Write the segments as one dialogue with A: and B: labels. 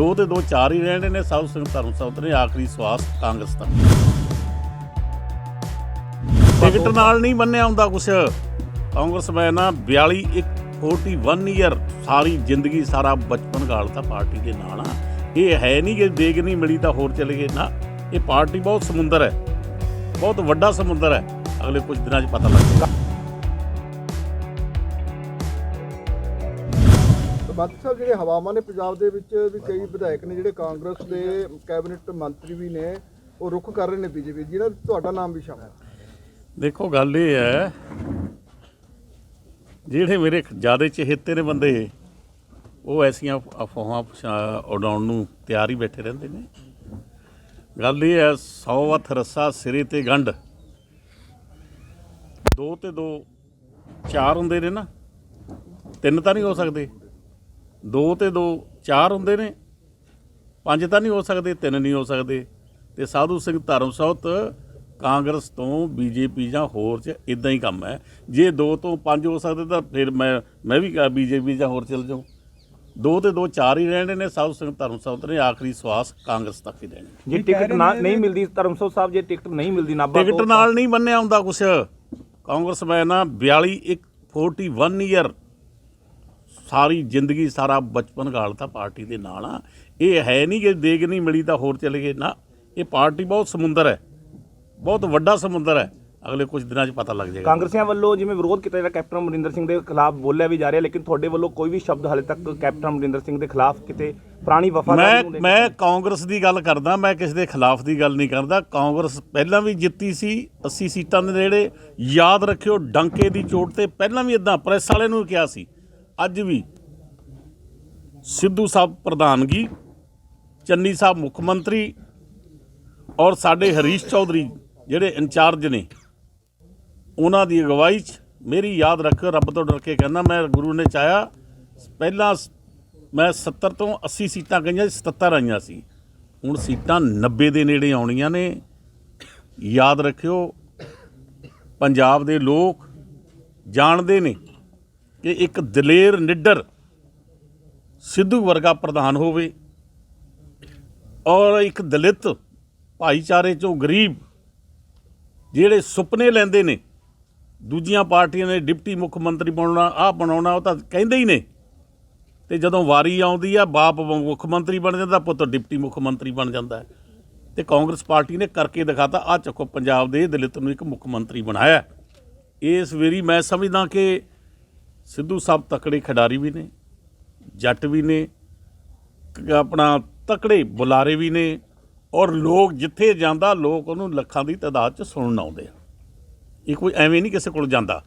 A: ਦੋ ਤੇ ਦੋ ਚਾਰ ਹੀ ਰਹਿਣੇ ਨੇ ਸਾਧ ਸਿੰਘ ਧਰਮ ਸਬਤ ਨੇ, ਆਖਰੀ ਸਵਾਸ ਕਾਂਗਰਸ ਦਾ। ਟਿਕਟ ਨਾਲ ਨਹੀਂ ਬੰਨਿਆ ਹੁੰਦਾ ਕੁਛ। ਕਾਂਗਰਸ ਮੈਂ ਨਾ 42 ਇੱਕ 41 ਈਅਰ ਸਾਰੀ ਜ਼ਿੰਦਗੀ ਸਾਰਾ ਬਚਪਨ ਗਾਲਤਾ ਪਾਰਟੀ ਦੇ ਨਾਲ ਆ। ਇਹ ਹੈ ਨਹੀਂ ਕਿ ਦੇਗ ਨਹੀਂ ਮਿਲੀ ਤਾਂ ਹੋਰ ਚਲੇ ਗਏ। ਨਾ, ਇਹ ਪਾਰਟੀ ਬਹੁਤ ਸਮੁੰਦਰ ਹੈ। ਬਹੁਤ ਵੱਡਾ ਸਮੁੰਦਰ ਹੈ। ਅਗਲੇ ਕੁਝ ਦਿਨਾਂ 'ਚ ਪਤਾ ਲੱਗੇਗਾ।
B: ਮੰਤਰੀ ਸਾਹਿਬ, ਜਿਹੜੇ ਹਵਾਵਾਂ ਨੇ ਪੰਜਾਬ ਦੇ ਵਿੱਚ ਵੀ ਕਈ ਵਿਧਾਇਕ ਨੇ ਜਿਹੜੇ ਕਾਂਗਰਸ ਦੇ ਕੈਬਨਿਟ ਮੰਤਰੀ ਵੀ ਨੇ, ਉਹ ਰੁੱਖ ਕਰ ਰਹੇ ਨੇ ਬੀਜੇਪੀ ਜਿਹਨਾਂ ਵਿੱਚ ਤੁਹਾਡਾ ਨਾਮ ਵੀ ਸ਼ਾਮਲ ਹੈ।
A: ਦੇਖੋ, ਗੱਲ ਇਹ ਹੈ, ਜਿਹੜੇ ਮੇਰੇ ਜਿਆਦੇ ਚਹੇਤੇ ਨੇ ਬੰਦੇ, ਉਹ ਐਸੀਆਂ ਅਫਵਾਹਾਂ ਉਡਾਉਣ ਨੂੰ ਤਿਆਰ ਹੀ ਬੈਠੇ ਰਹਿੰਦੇ ਨੇ। ਗੱਲ ਇਹ ਹੈ 100 ਹੱਥ ਰੱਸਾ ਸਿਰੇ ਤੇ ਗੰਢ। ਦੋ ਤੇ ਦੋ, ਚਾਰ ਹੁੰਦੇ ਨੇ ਨਾ, ਤਿੰਨ ਤਾਂ ਨਹੀਂ ਹੋ ਸਕਦੇ। ਦੋ ਤੇ ਦੋ ਚਾਰ ਹੁੰਦੇ ਨੇ। ਪੰਜ ਤਾਂ ਨਹੀਂ ਹੋ ਸਕਦੇ ਤਿੰਨ ਨਹੀਂ ਹੋ ਸਕਦੇ। ਤੇ ਸਾਧੂ ਸਿੰਘ ਧਰਮਸੌਤ ਕਾਂਗਰਸ ਤੋਂ ਬੀਜੇਪੀ ਜਾਂ ਹੋਰ ਚ ਇਦਾਂ ਹੀ ਕੰਮ ਹੈ। ਜੇ ਦੋ ਤੋਂ ਪੰਜ ਹੋ ਸਕਦੇ ਤਾਂ ਫਿਰ ਮੈਂ ਮੈਂ ਵੀ ਬੀਜੇਪੀ ਜਾਂ ਹੋਰ ਚਲ ਜਾਉਂ ਦੋ ਤੇ ਦੋ ਚਾਰ ਹੀ ਰਹਿਣੇ ਨੇ ਸਾਧੂ ਸਿੰਘ ਧਰਮਸੌਤ ਨੇ ਆਖਰੀ ਸਵਾਸ ਕਾਂਗਰਸ ਤੱਕ ਹੀ ਰਹਿਣੇ
C: ਜੇ ਟਿਕਟ ਨਾ ਨਹੀਂ ਮਿਲਦੀ ਧਰਮਸੋਤ ਸਾਹਿਬ ਜੇ ਟਿਕਟ ਨਹੀਂ ਮਿਲਦੀ ਨਾਭਾ
A: ਟਿਕਟ
C: ਤੋਂ
A: ਨਾਲ ਨਹੀਂ ਬੰਨਿਆ ਹੁੰਦਾ ਕੁਛ। ਕਾਂਗਰਸ ਮੈਂ ਨਾ 42 ਇੱਕ 41 ਈਅਰ। ਸਾਰੀ ਜ਼ਿੰਦਗੀ ਸਾਰਾ ਬਚਪਨ ਗਾਲਤਾ ਪਾਰਟੀ ਦੇ ਨਾਲ ਆ। ਇਹ ਹੈ ਨਹੀਂ ਕਿ ਦੇਗ ਨਹੀਂ ਮਿਲੀ ਤਾਂ ਹੋਰ ਚਲੇ ਗਏ। ਨਾ ਇਹ ਪਾਰਟੀ ਬਹੁਤ ਸਮੁੰਦਰ ਹੈ। ਬਹੁਤ ਵੱਡਾ ਸਮੁੰਦਰ ਹੈ। ਅਗਲੇ ਕੁਝ ਦਿਨਾਂ 'ਚ ਪਤਾ ਲੱਗ ਜਾਏਗਾ।
C: ਕਾਂਗਰਸੀਆਂ ਵੱਲੋਂ ਜਿਵੇਂ ਵਿਰੋਧ ਕੀਤਾ ਜਾ ਰਿਹਾ ਕੈਪਟਨ ਅਮਰਿੰਦਰ ਸਿੰਘ ਦੇ ਖਿਲਾਫ ਬੋਲਿਆ ਵੀ ਜਾ ਰਿਹਾ ਲੇਕਿਨ ਤੁਹਾਡੇ ਵੱਲੋਂ ਕੋਈ ਵੀ ਸ਼ਬਦ ਹਾਲੇ ਤੱਕ ਕੈਪਟਨ ਅਮਰਿੰਦਰ ਸਿੰਘ ਦੇ ਖਿਲਾਫ ਕਿਤੇ ਪੁਰਾਣੀ ਵਫਾਦਾਰੀ
A: ਮੈਂ
C: ਨੂੰ
A: ਮੈਂ ਕਾਂਗਰਸ ਦੀ ਗੱਲ ਕਰਦਾ ਮੈਂ ਕਿਸੇ ਦੇ ਖਿਲਾਫ ਦੀ ਗੱਲ ਨਹੀਂ ਕਰਦਾ। ਕਾਂਗਰਸ ਪਹਿਲਾਂ ਵੀ ਜਿੱਤੀ ਸੀ 80 ਸੀਟਾਂ ਦੇ ਨੇੜੇ। ਯਾਦ ਰੱਖਿਓ ਡੰਕੇ ਦੀ ਚੋਟ ਤੇ ਪਹਿਲਾਂ ਵੀ ਇਦਾਂ ਪ੍ਰੈਸ ਵਾਲੇ ਨੂੰ ਕਿਹਾ ਸੀ ਅੱਜ ਵੀ ਸਿੱਧੂ ਸਾਹਿਬ ਪ੍ਰਧਾਨਗੀ ਚੰਨੀ ਸਾਹਿਬ ਮੁੱਖ ਮੰਤਰੀ ਔਰ ਸਾਡੇ ਹਰੀਸ਼ ਚੌਧਰੀ ਜਿਹੜੇ ਇੰਚਾਰਜ ਨੇ ਉਹਨਾਂ ਦੀ ਅਗਵਾਈ 'ਚ ਮੇਰੀ ਯਾਦ ਰੱਖ ਰੱਬ ਤੋਂ ਡਰ ਕੇ ਕਹਿੰਦਾ ਮੈਂ ਗੁਰੂ ਨੇ ਚਾਹਿਆ ਪਹਿਲਾਂ ਸ- ਮੈਂ 70 ਤੋਂ 80 ਸੀਟਾਂ ਗਈਆਂ ਸੀ, 77 ਆਈਆਂ ਸੀ। ਹੁਣ ਸੀਟਾਂ 90 ਦੇ ਨੇੜੇ ਆਉਣੀਆਂ ਨੇ। ਯਾਦ ਰੱਖਿਓ ਪੰਜਾਬ ਦੇ ਲੋਕ ਜਾਣਦੇ ਨੇ ਕਿ ਇੱਕ ਦਲੇਰ ਨਿੱਡਰ ਸਿੱਧੂ ਵਰਗਾ ਪ੍ਰਧਾਨ ਹੋਵੇ ਔਰ ਇੱਕ ਦਲਿਤ ਭਾਈਚਾਰੇ ਚੋਂ ਗਰੀਬ ਜਿਹੜੇ ਸੁਪਨੇ ਲੈਂਦੇ ਨੇ, ਦੂਜੀਆਂ ਪਾਰਟੀਆਂ ਨੇ ਡਿਪਟੀ ਮੁੱਖ ਮੰਤਰੀ ਬਣਾਉਣਾ, ਆਹ ਬਣਾਉਣਾ, ਉਹ ਤਾਂ ਕਹਿੰਦੇ ਹੀ ਨੇ ਤੇ ਜਦੋਂ ਵਾਰੀ ਆਉਂਦੀ ਆ, ਬਾਪ ਮੁੱਖ ਮੰਤਰੀ ਬਣ ਜਾਂਦਾ, ਪੁੱਤ ਡਿਪਟੀ ਮੁੱਖ ਮੰਤਰੀ ਬਣ ਜਾਂਦਾ ਹੈ। ਤੇ ਕਾਂਗਰਸ ਪਾਰਟੀ ਨੇ ਕਰਕੇ ਦਿਖਾਤਾ ਆ ਚੱਕੋ ਪੰਜਾਬ ਦੇ ਦਲਿਤ ਨੂੰ ਇੱਕ ਮੁੱਖ ਮੰਤਰੀ ਬਣਾਇਆ ਇਸ ਵੇਰੀ ਮੈਂ ਸਮਝਦਾ ਕਿ ਸਿੱਧੂ ਸਾਹਿਬ ਤਕੜੇ ਖਿਡਾਰੀ ਵੀ ਨੇ, ਜੱਟ ਵੀ ਨੇ ਆਪਣਾ ਤਕੜੇ ਬੁਲਾਰੇ ਵੀ ਨੇ ਔਰ ਲੋਕ ਜਿੱਥੇ ਜਾਂਦਾ ਲੋਕ ਉਹਨੂੰ ਲੱਖਾਂ ਦੀ ਤਾਦਾਦ 'ਚ ਸੁਣਨ ਆਉਂਦੇ ਆ। ਇਹ ਕੋਈ ਐਵੇਂ ਨਹੀਂ ਕਿਸੇ ਕੋਲ ਜਾਂਦਾ।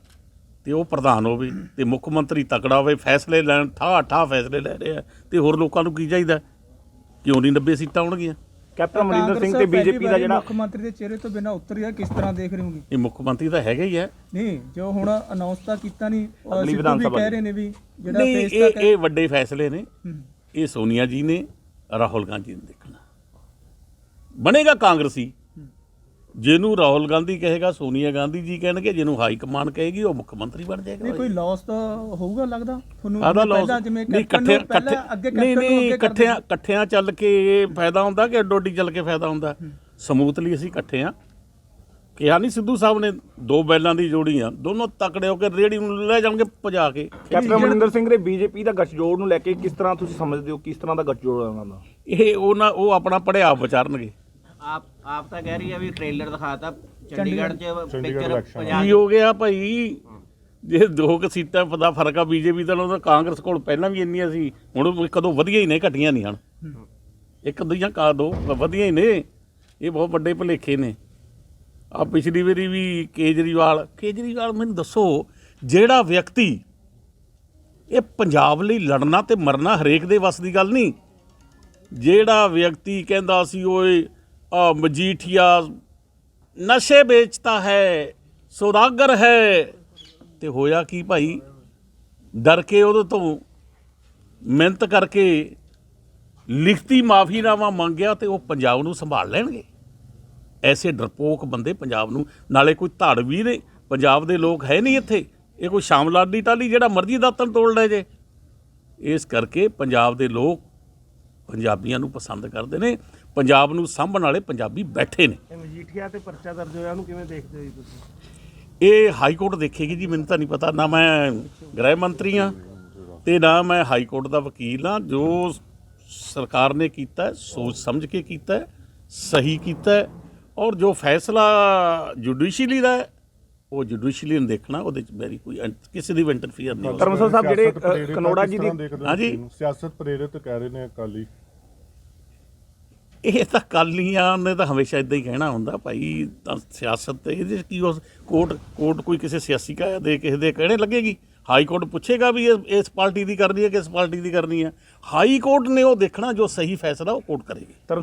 A: ਤੇ ਉਹ ਪ੍ਰਧਾਨ ਹੋਵੇ ਤੇ ਮੁੱਖ ਮੰਤਰੀ ਤਕੜਾ ਹੋਵੇ, ਫੈਸਲੇ ਲੈਣ ਠਾ ਠਾ ਫੈਸਲੇ ਲੈ ਰਿਹਾ ਤੇ ਹੋਰ ਲੋਕਾਂ ਨੂੰ ਕੀ ਚਾਹੀਦਾ? ਕਿਉਂ ਨਹੀਂ 90 ਸੀਟਾਂ ਆਉਣਗੀਆਂ?
C: ਕੈਪਟਨ ਅਮਰਿੰਦਰ ਸਿੰਘ ਤੇ ਬੀਜੇਪੀ ਦਾ ਜਿਹੜਾ
D: ਮੁੱਖ ਮੰਤਰੀ ਦੇ ਚਿਹਰੇ ਤੋਂ ਬਿਨਾਂ ਉੱਤਰ ਗਿਆ ਕਿਸ ਤਰ੍ਹਾਂ ਦੇਖ ਰਹੇ ਹੋਗੇ?
A: ਇਹ ਮੁੱਖ ਮੰਤਰੀ ਤਾਂ ਹੈਗਾ ਹੀ ਹੈ
D: ਨਹੀਂ ਜੋ ਹੁਣ ਅਨਾਉਂਸ ਤਾਂ ਕੀਤਾ ਨਹੀਂ
C: ਅਗਲੀ ਵਿਧਾਨ
D: ਵੀ
C: ਸਭਾ
D: ਕਹਿ। ਰਹੇ ਨੇ ਵੀ ਜਿਹੜਾ ਫੇਸ
A: ਇਹ
D: ਤੱਕ
A: ਇਹ ਵੱਡੇ ਫੈਸਲੇ ਨੇ। ਇਹ ਸੋਨੀਆ ਜੀ ਨੇ ਰਾਹੁਲ ਗਾਂਧੀ ਨੇ ਦੇਖਣਾ। ਬਣੇਗਾ ਕਾਂਗਰਸੀ। ਜਿਹਨੂੰ ਰਾਹੁਲ ਗਾਂਧੀ ਕਹੇਗਾ ਸੋਨੀਆ ਗਾਂਧੀ ਜੀ ਕਹਿਣਗੇ ਜਿਹਨੂੰ ਹਾਈ ਕਮਾਂਡ ਕਹੇਗੀ ਉਹ ਮੁੱਖ ਮੰਤਰੀ ਬਣ ਜਾਏਗਾ
D: ਨਹੀਂ ਕੋਈ ਲਾਸ ਤਾਂ ਹੋਊਗਾ ਲੱਗਦਾ? ਤੁਹਾਨੂੰ ਪਹਿਲਾਂ ਜਿਵੇਂ ਕੈਪਟਨ
A: ਇਕੱਠੇ
D: ਨੂੰ ਪਹਿਲਾਂ ਅੱਗੇ ਕੈਪਟਨ ਨੂੰ
A: ਨਹੀਂ
D: ਅੱਗੇ
A: ਇਕੱਠਿਆਂ ਇਕੱਠਿਆਂ ਚੱਲ ਕੇ ਫਾਇਦਾ ਹੁੰਦਾ ਕਿ ਅੱਡੋ ਅੱਡੀ ਚੱਲ ਕੇ ਫਾਇਦਾ ਹੁੰਦਾ? ਸਮੂਥਲੀ ਅਸੀਂ ਇਕੱਠੇ ਆ। ਕਿਹਾ ਨਹੀਂ ਸਿੱਧੂ ਸਾਹਿਬ ਨੇ ਦੋ ਬੈਲਾਂ ਦੀ ਜੋੜੀ ਆ। ਦੋਨੋਂ ਤਕੜੇ ਹੋ ਕੇ ਰੇੜੀ ਨੂੰ ਲੈ ਜਾਣਗੇ ਭਜਾ ਕੇ।
C: ਕੈਪਟਨ ਅਮਰਿੰਦਰ ਸਿੰਘ ਦੇ ਬੀਜੇਪੀ ਦਾ ਗੱਠਜੋੜ ਨੂੰ ਲੈ ਕੇ ਕਿਸ ਤਰ੍ਹਾਂ ਤੁਸੀਂ ਸਮਝਦੇ ਹੋ ਕਿਸ ਤਰ੍ਹਾਂ ਦਾ ਗੱਠਜੋੜ ਹੈ ਉਹਨਾਂ ਦਾ?
A: ਇਹ ਉਹਨਾਂ ਉਹ ਆਪਣਾ ਪੜਿਆ ਵਿਚਾਰਨਗੇ।
E: ਆਪ ਆਪ ਤਾਂ ਕਹਿ ਰਹੀ ਹੈ ਵੀ ਟ੍ਰੇਲਰ ਦਿਖਾਤਾ ਚੰਡੀਗੜ੍ਹ 'ਚ ਪਿਕਚਰ
A: ਕੀ ਹੋ ਗਿਆ ਭਾਈ? ਜੇ ਦੋ ਕੁ ਸੀਟਾਂ ਦਾ ਫ਼ਰਕ ਆ ਬੀਜੇਪੀ ਦਾ ਤਾਂ ਕਾਂਗਰਸ ਕੋਲ ਪਹਿਲਾਂ ਵੀ ਇੰਨੀਆਂ ਸੀ ਹੁਣ ਕਦੋਂ ਵਧੀਆ ਹੀ ਨੇ ਘਟੀਆਂ ਨਹੀਂ ਹਨ। ਇੱਕ ਦੁਈਆਂ ਕਾ ਦੋ ਵਧੀਆ ਹੀ ਨੇ ਇਹ ਬਹੁਤ ਵੱਡੇ ਭੁਲੇਖੇ ਨੇ। ਆ ਪਿਛਲੀ ਵਾਰੀ ਵੀ ਕੇਜਰੀਵਾਲ ਕੇਜਰੀਵਾਲ ਮੈਨੂੰ ਦੱਸੋ ਜਿਹੜਾ ਵਿਅਕਤੀ ਇਹ ਪੰਜਾਬ ਲਈ ਲੜਨਾ ਤੇ ਮਰਨਾ ਹਰੇਕ ਦੇ ਵੱਸ ਦੀ ਗੱਲ ਨਹੀਂ। ਜਿਹੜਾ ਵਿਅਕਤੀ ਕਹਿੰਦਾ ਸੀ ਓਏ ਮਜੀਠੀਆ ਨਸ਼ੇ ਵੇਚਤਾ ਹੈ ਸੌਦਾਗਰ ਹੈ। ਤੇ ਹੋਇਆ ਕੀ ਭਾਈ? ਡਰ ਕੇ ਉਹਦੇ ਤੋਂ ਮਿਹਨਤ ਕਰਕੇ ਲਿਖਤੀ ਮਾਫੀਨਾਮਾ ਮੰਗਿਆ ਤੇ ਉਹ ਪੰਜਾਬ ਨੂੰ ਸੰਭਾਲ ਲੈਣਗੇ। ਐਸੇ ਡਰਪੋਕ ਬੰਦੇ ਪੰਜਾਬ ਨੂੰ, ਨਾਲੇ ਕੋਈ ਧੜ ਵੀ ਨੇ ਪੰਜਾਬ ਦੇ ਲੋਕ ਹੈ ਨਹੀਂ ਇੱਥੇ। ਇਹ ਕੋਈ ਸ਼ਾਮਲਾਡੀ ਟਾਲੀ ਜਿਹੜਾ ਮਰਜ਼ੀ ਦਾਤਨ ਤੋੜ ਲੈ ਜੇ। ਇਸ ਕਰਕੇ ਪੰਜਾਬ ਦੇ ਲੋਕ ਪੰਜਾਬੀਆਂ ਨੂੰ ਪਸੰਦ ਕਰਦੇ ਨੇ। ਪੰਜਾਬ ਨੂੰ ਸਾਂਭਣ ਵਾਲੇ ਪੰਜਾਬੀ ਬੈਠੇ ਨੇ।
F: ਮਜੀਠੀਆ ਤੇ ਪਰਚਾ ਦਰਜ ਹੋਇਆ ਉਹਨੂੰ ਕਿਵੇਂ ਦੇਖਦੇ ਹੋ ਜੀ ਤੁਸੀਂ?
A: ਇਹ ਹਾਈ ਕੋਰਟ ਦੇਖੇਗੀ ਜੀ ਮੈਨੂੰ ਤਾਂ ਨਹੀਂ ਪਤਾ। ਨਾ ਮੈਂ ਗ੍ਰਹਿ ਮੰਤਰੀ ਆ ਤੇ ਨਾ ਮੈਂ ਹਾਈ ਕੋਰਟ ਦਾ ਵਕੀਲ ਆ ਜੋ ਸਰਕਾਰ ਨੇ ਕੀਤਾ ਹੈ, ਸੋਚ ਸਮਝ ਕੇ ਕੀਤਾ ਹੈ, ਸਹੀ ਕੀਤਾ ਹੈ ਔਰ ਜੋ ਫੈਸਲਾ ਜੁਡੀਸ਼ੀਅਲੀ ਦਾ ਹੈ, ਉਹ ਜੁਡੀਸ਼ੀਅਲੀ ਨੇ ਦੇਖਣਾ ਉਹਦੇ ਚ ਮੇਰੀ ਕੋਈ ਕਿਸੇ ਦੀ ਵੀ ਇੰਟਰਫੀਅਰ ਨਹੀਂ ਹੋ ਸਕਦੀ।
C: ਧਰਮਸੋਲ ਸਾਹਿਬ ਜਿਹੜੇ ਅ, ਕਨੋੜਾ ਜੀ ਦੀ
A: ਹਾਂਜੀ।
G: ਸਿਆਸਤ ਪ੍ਰੇਰਿਤ ਕਹਿ ਰਹੇ ਨੇ ਅਕਾਲੀ।
A: ਇਹ ਤਾਂ ਕਾਲੀਆਂ ਨੇ ਤਾਂ ਹਮੇਸ਼ਾ ਇਦਾਂ ਹੀ ਕਹਿਣਾ ਹੁੰਦਾ, ਭਾਈ ਤਾਂ ਸਿਆਸਤ ਤੇ ਇਹਦੇ 'ਚ ਕੀ ਉਸ ਕੋਰਟ ਕੋਰਟ ਕੋਈ ਕਿਸੇ ਸਿਆਸੀ ਕਾ ਦੇ, ਕਿਸੇ ਦੇ ਕਹਿਣੇ ਲੱਗੇਗੀ? ਹਾਈ ਕੋਰਟ ਪੁੱਛੇਗਾ ਵੀ ਇਹ, ਇਸ ਪਾਰਟੀ ਦੀ ਕਰਨੀ ਹੈ ਕਿਸ ਪਾਰਟੀ ਦੀ ਕਰਨੀ ਹੈ? ਹਾਈ ਕੋਰਟ ਨੇ ਉਹ ਦੇਖਣਾ ਜੋ ਸਹੀ ਫੈਸਲਾ ਉਹ ਕੋਰਟ ਕਰੇਗੀ।
C: ਧਰਮ